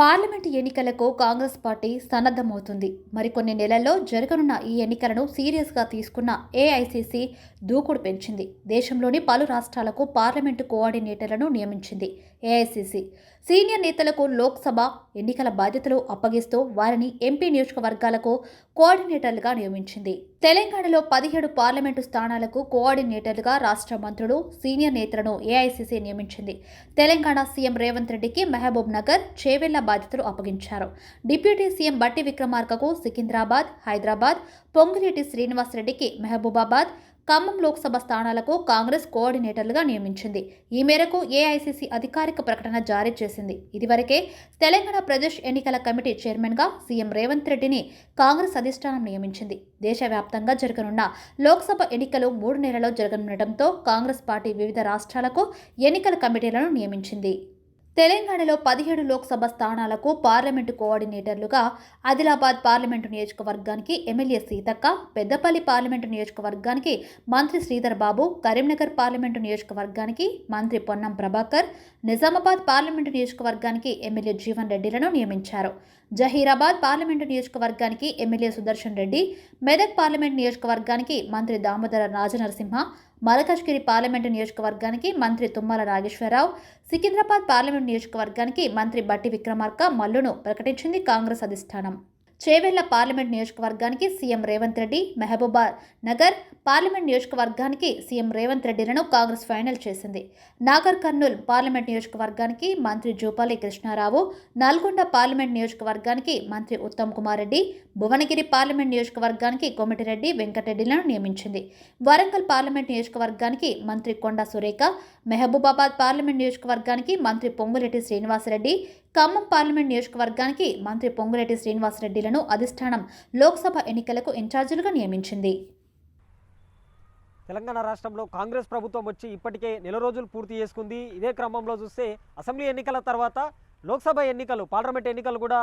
Parliament ఎన్నికలకు Congress party సన్నద్ధమవుతుంది. మరికొన్ని నెలల్లో జరగనున్న ఈ ఎన్నికలను సీరియస్గా తీసుకున్న ఏఐసీసీ దూకుడు పెంచింది. దేశంలోని పలు రాష్ట్రాలకు పార్లమెంటు కోఆర్డినేటర్లను నియమించింది. ఏఐసిసి. సీనియర్ నేతలకు లోక్సభ ఎన్నికల బాధ్యతలు అప్పగిస్తూ వారిని ఎంపీ నియోజకవర్గాలకు కోఆర్డినేటర్లుగా నియమించింది. తెలంగాణలో పదిహేడు పార్లమెంటు స్థానాలకు కోఆర్డినేటర్లుగా రాష్ట్ర మంత్రులు సీనియర్ నేతలను ఏఐసిసి నియమించింది. తెలంగాణ సీఎం రేవంత్ రెడ్డికి మహబూబ్ నగర్ చేవెళ్ళ బాధ్యతలు అప్పగించారు. డిప్యూటీ సీఎం బట్టి విక్రమార్కకు సికింద్రాబాద్ హైదరాబాద్ పొంగులేటి శ్రీనివాసరెడ్డికి మహబూబాబాద్ ఖమ్మం లోక్సభ స్థానాలకు కాంగ్రెస్ కోఆర్డినేటర్లుగా నియమించింది. ఈ మేరకు ఏఐసీసీ అధికారిక ప్రకటన జారీ చేసింది. ఇదివరకే తెలంగాణ ప్రదేశ్ ఎన్నికల కమిటీ చైర్మన్గా సీఎం రేవంత్ రెడ్డిని కాంగ్రెస్ అధిష్టానం నియమించింది. దేశవ్యాప్తంగా జరగనున్న లోక్సభ ఎన్నికలు మూడు నెలల్లో జరగనుండటంతో కాంగ్రెస్ పార్టీ వివిధ రాష్ట్రాలకు ఎన్నికల కమిటీలను నియమించింది. తెలంగాణలో పదిహేడు లోక్సభ స్థానాలకు పార్లమెంటు కోఆర్డినేటర్లుగా ఆదిలాబాద్ పార్లమెంటు నియోజకవర్గానికి ఎమ్మెల్యే సీతక్క పెద్దపల్లి పార్లమెంటు నియోజకవర్గానికి మంత్రి శ్రీధర్ బాబు కరీంనగర్ పార్లమెంటు నియోజకవర్గానికి మంత్రి పొన్నం ప్రభాకర్ నిజామాబాద్ పార్లమెంటు నియోజకవర్గానికి ఎమ్మెల్యే జీవన్ రెడ్డిలను నియమించారు. జహీరాబాద్ పార్లమెంటు నియోజకవర్గానికి ఎమ్మెల్యే సుదర్శన్ రెడ్డి మెదక్ పార్లమెంటు నియోజకవర్గానికి మంత్రి దామోదర రాజనరసింహ మలకజ్గిరి పార్లమెంటు నియోజకవర్గానికి మంత్రి తుమ్మల నాగేశ్వరరావు సికింద్రాబాద్ పార్లమెంటు నియోజకవర్గానికి మంత్రి బట్టి విక్రమార్క మల్లును ప్రకటించింది కాంగ్రెస్ అధిష్టానం. చేవెళ్ళ పార్లమెంట్ నియోజకవర్గానికి సీఎం రేవంత్ రెడ్డి మెహబూబా నగర్ పార్లమెంట్ నియోజకవర్గానికి సీఎం రేవంత్ రెడ్డిలను కాంగ్రెస్ ఫైనల్ చేసింది. నాగర్ కర్నూల్ పార్లమెంట్ నియోజకవర్గానికి మంత్రి జూపాలి కృష్ణారావు నల్గొండ పార్లమెంట్ నియోజకవర్గానికి మంత్రి ఉత్తమ్ కుమార్ రెడ్డి భువనగిరి పార్లమెంట్ నియోజకవర్గానికి కోమటిరెడ్డి వెంకటరెడ్డిలను నియమించింది. వరంగల్ పార్లమెంట్ నియోజకవర్గానికి మంత్రి కొండ సురేఖ మహబూబాబాద్ పార్లమెంట్ నియోజకవర్గానికి మంత్రి పొంగులేటి శ్రీనివాసరెడ్డి ఖమ్మం పార్లమెంట్ నియోజకవర్గానికి మంత్రి పొంగులేటి శ్రీనివాసరెడ్డిలను అధిష్టానం లోక్సభ ఎన్నికలకు ఇన్ఛార్జీలుగా నియమించింది. తెలంగాణ రాష్ట్రంలో కాంగ్రెస్ ప్రభుత్వం వచ్చి ఇప్పటికే నెల రోజులు పూర్తి చేసుకుంది. ఇదే క్రమంలో చూస్తే అసెంబ్లీ ఎన్నికల తర్వాత లోక్సభ ఎన్నికలు పార్లమెంట్ ఎన్నికలు కూడా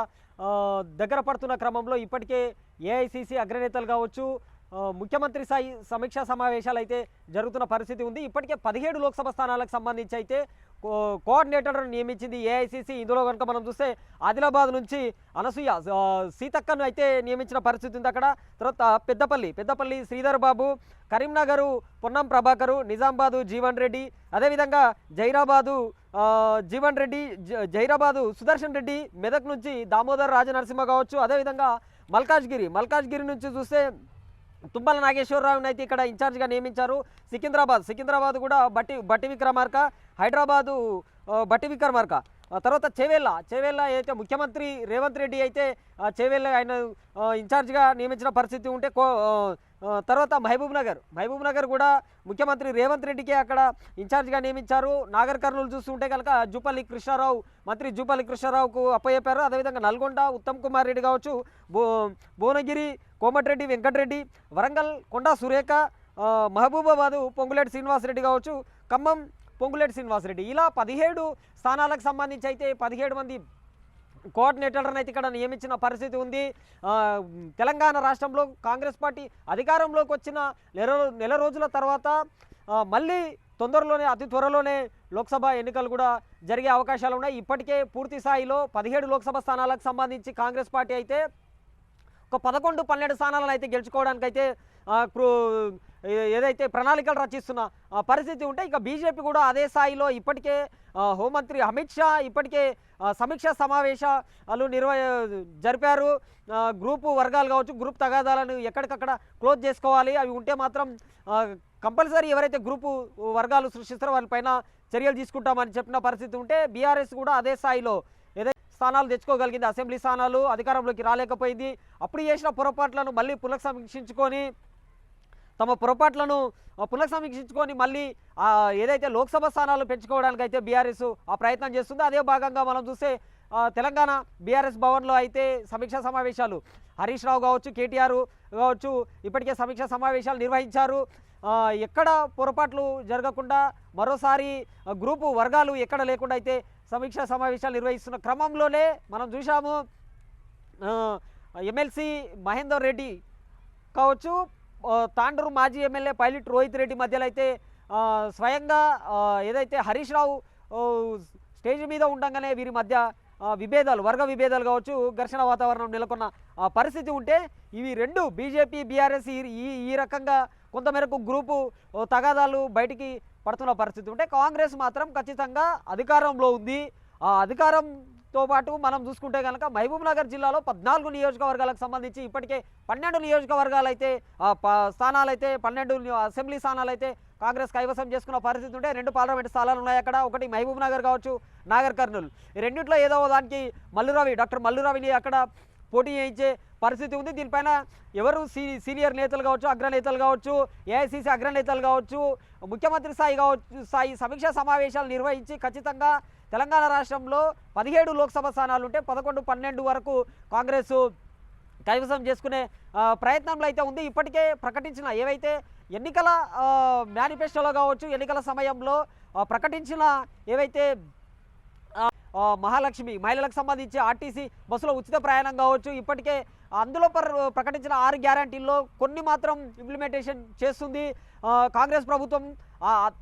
దగ్గర పడుతున్న క్రమంలో ఇప్పటికే ఏఐసిసి అగ్రనేతలు కావచ్చు ముఖ్యమంత్రి స్థాయి సమీక్షా సమావేశాలు అయితే జరుగుతున్న పరిస్థితి ఉంది. ఇప్పటికే పదిహేడు లోక్సభ స్థానాలకు సంబంధించి అయితే కోఆర్డినేటర్ను నియమించింది ఏఐసిసి. ఇందులో కనుక మనం చూస్తే ఆదిలాబాద్ నుంచి అనసూయ సీతక్కను అయితే నియమించిన పరిస్థితి ఉంది అక్కడ. తర్వాత పెద్దపల్లి పెద్దపల్లి శ్రీధర్ బాబు కరీంనగరు పొన్నం ప్రభాకరు నిజామాబాదు జీవన్ రెడ్డి అదేవిధంగా జైరాబాదు జీవన్ రెడ్డి జ- జైరాబాదు సుదర్శన్ రెడ్డి మెదక్ నుంచి దామోదర్ రాజనరసింహ కావచ్చు. అదేవిధంగా మల్కాజ్గిరి మల్కాజ్గిరి నుంచి చూస్తే తుమ్మల నాగేశ్వరరావుని అయితే ఇక్కడ ఇన్ఛార్జ్గా నియమించారు. సికింద్రాబాద్ సికింద్రాబాద్ కూడా బట్టి బట్టి విక్రమార్క హైదరాబాదు బట్టి విక్రమార్క. తర్వాత చేవేళ్ళ. చేవేళ్ళ అయితే ముఖ్యమంత్రి రేవంత్ రెడ్డి అయితే చేవేళ్ళ ఆయన ఇన్ఛార్జ్గా నియమించిన పరిస్థితి ఉంటే కో తర్వాత మహబూబ్ నగర్. మహబూబ్ నగర్ కూడా ముఖ్యమంత్రి రేవంత్ రెడ్డికి అక్కడ ఇన్ఛార్జ్గా నియమించారు. నాగర్ కర్నూలు చూస్తుంటే కనుక జూపల్లి కృష్ణారావు మంత్రి జూపల్లి కృష్ణారావుకు అప్పచెప్పారు. అదేవిధంగా నల్గొండ ఉత్తమ్ కుమార్ రెడ్డి కావచ్చు భో భువనగిరి కోమటిరెడ్డి వెంకటరెడ్డి వరంగల్ కొండా సురేఖ మహబూబాబాదు పొంగులేటి శ్రీనివాసరెడ్డి కావచ్చు ఖమ్మం పొంగులేటి శ్రీనివాసరెడ్డి. ఇలా పదిహేడు స్థానాలకు సంబంధించి అయితే పదిహేడు మంది కోఆర్డినేటర్ని అయితే ఇక్కడ నియమించిన పరిస్థితి ఉంది. తెలంగాణ రాష్ట్రంలో కాంగ్రెస్ పార్టీ అధికారంలోకి వచ్చిన నెల నెల రోజుల తర్వాత మళ్ళీ తొందరలోనే అతి త్వరలోనే లోక్సభ ఎన్నికలు కూడా జరిగే అవకాశాలు ఉన్నాయి. ఇప్పటికే పూర్తి స్థాయిలో పదిహేడు లోక్సభ స్థానాలకు సంబంధించి కాంగ్రెస్ పార్టీ అయితే ఒక పదకొండు పన్నెండు స్థానాలను అయితే గెలుచుకోవడానికి అయితే ఏదైతే ప్రణాళికలు రచిస్తున్న ఆ, పరిస్థితి ఉంటే ఇక బీజేపీ కూడా అదే స్థాయిలో ఇప్పటికే హోంమంత్రి అమిత్ షా ఇప్పటికే సమీక్ష సమీక్షా సమావేశాలు నిర్వ జరిపారు. గ్రూపు వర్గాలు కావచ్చు గ్రూప్ తగాదాలను ఎక్కడికక్కడ క్లోజ్ చేసుకోవాలి. అవి ఉంటే మాత్రం కంపల్సరీ ఎవరైతే గ్రూపు వర్గాలు సృష్టిస్తారో వాళ్ళపైన చర్యలు తీసుకుంటామని చెప్పిన పరిస్థితి ఉంటే బీఆర్ఎస్ కూడా అదే స్థాయిలో ఏదైతే స్థానాలు తెచ్చుకోగలిగింది. అసెంబ్లీ స్థానాలు అధికారంలోకి రాలేకపోయింది. అప్పుడు చేసిన పొరపాట్లను మళ్ళీ పునఃసమీక్షించుకొని తమ పొరపాట్లను పునఃసమీక్షించుకొని మళ్ళీ ఏదైతే లోక్సభ స్థానాలు పెంచుకోవడానికి అయితే బీఆర్ఎస్ ఆ ప్రయత్నం చేస్తుందో అదే భాగంగా మనం చూస్తే తెలంగాణ బీఆర్ఎస్ భవన్లో అయితే సమీక్షా సమావేశాలు. హరీష్ రావు కావచ్చు కేటీఆర్ కావచ్చు ఇప్పటికే సమీక్షా సమావేశాలు నిర్వహించారు. ఎక్కడ పొరపాట్లు జరగకుండా మరోసారి గ్రూపు వర్గాలు ఎక్కడ లేకుండా అయితే సమీక్షా సమావేశాలు నిర్వహిస్తున్న క్రమంలోనే మనం చూసాము ఎమ్మెల్సీ మహేందర్ రెడ్డి కావచ్చు తాండూరు మాజీ ఎమ్మెల్యే పైలట్ రోహిత్ రెడ్డి మధ్యలో అయితే స్వయంగా ఏదైతే హరీష్ రావు స్టేజ్ మీద ఉండగానే వీరి మధ్య విభేదాలు వర్గ విభేదాలు కావచ్చు ఘర్షణ వాతావరణం నెలకొన్న ఆ, పరిస్థితి ఉంటే ఇవి రెండు బీజేపీ బీఆర్ఎస్ ఈ ఈ- రకంగా కొంతమేరకు గ్రూపు తగాదాలు బయటికి పడుతున్న పరిస్థితి ఉంటే కాంగ్రెస్ మాత్రం ఖచ్చితంగా అధికారంలో ఉంది. ఆ అధికారం తో పాటు మనం చూసుకుంటే కనుక మహబూబ్ నగర్ జిల్లాలో పద్నాలుగు నియోజకవర్గాలకు సంబంధించి ఇప్పటికే పన్నెండు నియోజకవర్గాలు అయితే ప- స్థానాలు అయితే పన్నెండు అసెంబ్లీ స్థానాలు అయితే కాంగ్రెస్ కైవసం చేసుకున్న పరిస్థితి ఉంటే రెండు పార్లమెంట్ స్థానాలు ఉన్నాయి అక్కడ. ఒకటి మహబూబ్ నగర్ కావచ్చు నాగర్ కర్నూలు. రెండిట్లో ఏదో దానికి మల్లురవి డాక్టర్ మల్లురవిని అక్కడ పోటీ చేయించే పరిస్థితి ఉంది. దీనిపైన ఎవరు సీ సీనియర్ నేతలు కావచ్చు అగ్రనేతలు కావచ్చు ఏఐసీసీ అగ్రనేతలు కావచ్చు ముఖ్యమంత్రి స్థాయి కావచ్చు స్థాయి సమీక్షా సమావేశాలు నిర్వహించి ఖచ్చితంగా తెలంగాణ రాష్ట్రంలో పదిహేడు లోక్సభ స్థానాలు ఉంటే పదకొండు పన్నెండు వరకు కాంగ్రెస్ కైవసం చేసుకునే ప్రయత్నంలో అయితే ఉంది. ఇప్పటికే ప్రకటించిన ఏవైతే ఎన్నికల మేనిఫెస్టోలో కావచ్చు ఎన్నికల సమయంలో ప్రకటించిన ఏవైతే మహాలక్ష్మి మహిళలకు సంబంధించి ఆర్టీసీ బస్సులో ఉచిత ప్రయాణం కావచ్చు ఇప్పటికే అందులో ప్రకటించిన ఆరు గ్యారంటీల్లో కొన్ని మాత్రం ఇంప్లిమెంటేషన్ చేస్తుంది. కాంగ్రెస్ ప్రభుత్వం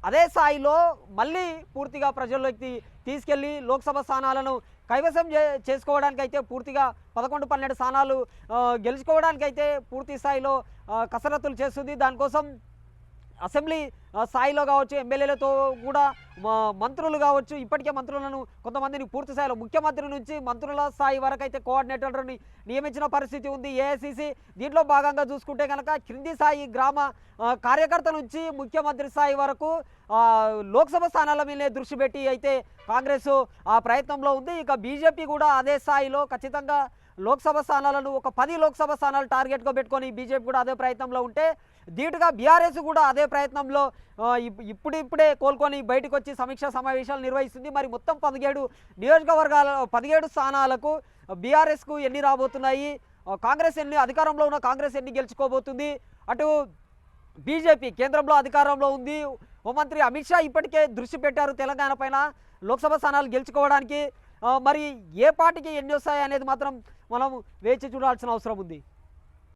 అదే స్థాయిలో మళ్ళీ పూర్తిగా ప్రజల్లోకి తీసుకెళ్ళి లోక్సభ స్థానాలను కైవసం చే చేసుకోవడానికైతే పూర్తిగా పదకొండు పన్నెండు స్థానాలు గెలుచుకోవడానికైతే పూర్తి స్థాయిలో కసరత్తులు చేస్తుంది. దానికోసం అసెంబ్లీ స్థాయిలో కావచ్చు ఎమ్మెల్యేలతో కూడా మంత్రులు కావచ్చు ఇప్పటికే మంత్రులను కొంతమందిని పూర్తి స్థాయిలో ముఖ్యమంత్రి నుంచి మంత్రుల స్థాయి వరకు అయితే కోఆర్డినేటర్ని నియమించిన పరిస్థితి ఉంది. ఏఐసిసి దీంట్లో భాగంగా చూసుకుంటే కనుక క్రింది స్థాయి గ్రామ కార్యకర్త నుంచి ముఖ్యమంత్రి స్థాయి వరకు లోక్సభ స్థానాల మీద దృష్టి పెట్టి అయితే కాంగ్రెస్ ఆ ప్రయత్నంలో ఉంది. ఇక బీజేపీ కూడా అదే స్థాయిలో ఖచ్చితంగా లోక్సభ స్థానాలను ఒక పది లోక్సభ స్థానాలు టార్గెట్గా పెట్టుకొని బీజేపీ కూడా అదే ప్రయత్నంలో ఉంటే ధీటుగా బీఆర్ఎస్ కూడా అదే ప్రయత్నంలో ఇప్- ఇప్పుడిప్పుడే కోలుకొని బయటకు వచ్చి సమీక్షా సమావేశాలు నిర్వహిస్తుంది. మరి మొత్తం పదిహేడు నియోజకవర్గాల పదిహేడు స్థానాలకు బీఆర్ఎస్కు ఎన్ని రాబోతున్నాయి? కాంగ్రెస్ ఎన్ని అధికారంలో ఉన్న కాంగ్రెస్ ఎన్ని గెలుచుకోబోతుంది? అటు బీజేపీ కేంద్రంలో అధికారంలో ఉంది. హోంమంత్రి అమిత్ షా ఇప్పటికే దృష్టి పెట్టారు తెలంగాణ పైన లోక్సభ స్థానాలు గెలుచుకోవడానికి. మరి ఏ పార్టీకి ఎన్ని వస్తాయి అనేది మాత్రం మనం వేచి చూడాల్సిన అవసరం ఉంది.